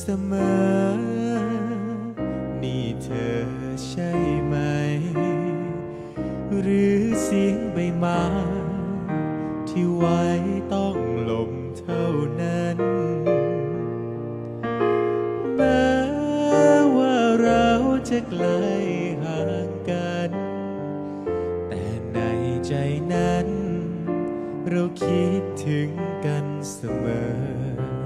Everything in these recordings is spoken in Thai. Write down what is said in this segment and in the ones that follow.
เสมอ นี่เธอใช่ไหม หรือเสียงใบไม้ที่ไว้ต้องลมเท่านั้นแม้ว่าเราจะไกลห่างกัน แต่ในใจนั้น เราคิดถึงกันเสมอ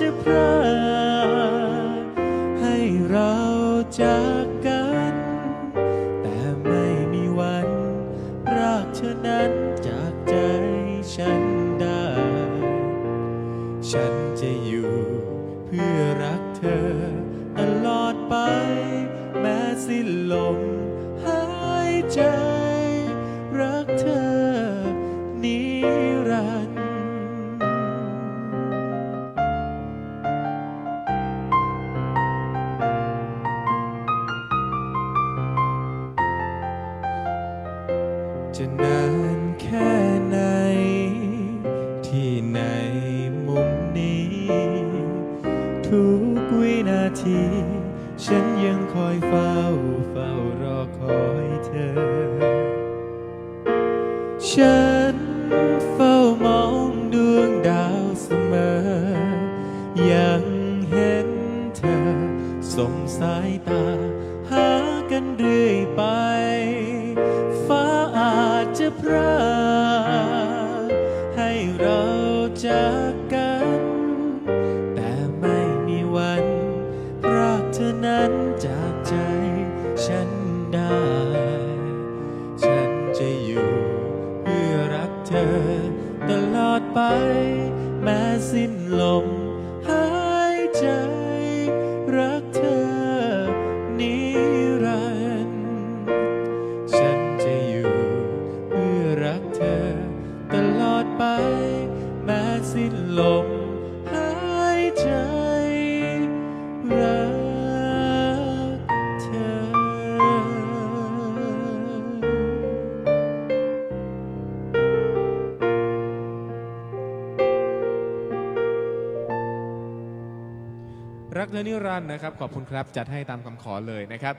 จะพรากให้เราจากกัน แต่ไม่มีวันรากเธอนั้นจากใจฉันได้ ฉันจะอยู่เพื่อรักเธอตลอดไป แม้สิ้นลมหายใจ จะนานแค่ไหน ที่ในมุมนี้ ทุกวินาที ฉันยังคอยเฝ้าเฝ้ารอคอยเธอ ฉันเฝ้ามองดวงดาวเสมอ ยังเห็นเธอส่งสายตา หากันเรื่อยไป พระให้เราจากกัน แต่ไม่มีวันรากเธอนั้นจากใจ สิ้นลมหายใจรักเธอ รักเธอนิรันดร์นะครับ ขอบคุณครับ จัดให้ตามคำขอเลยนะครับ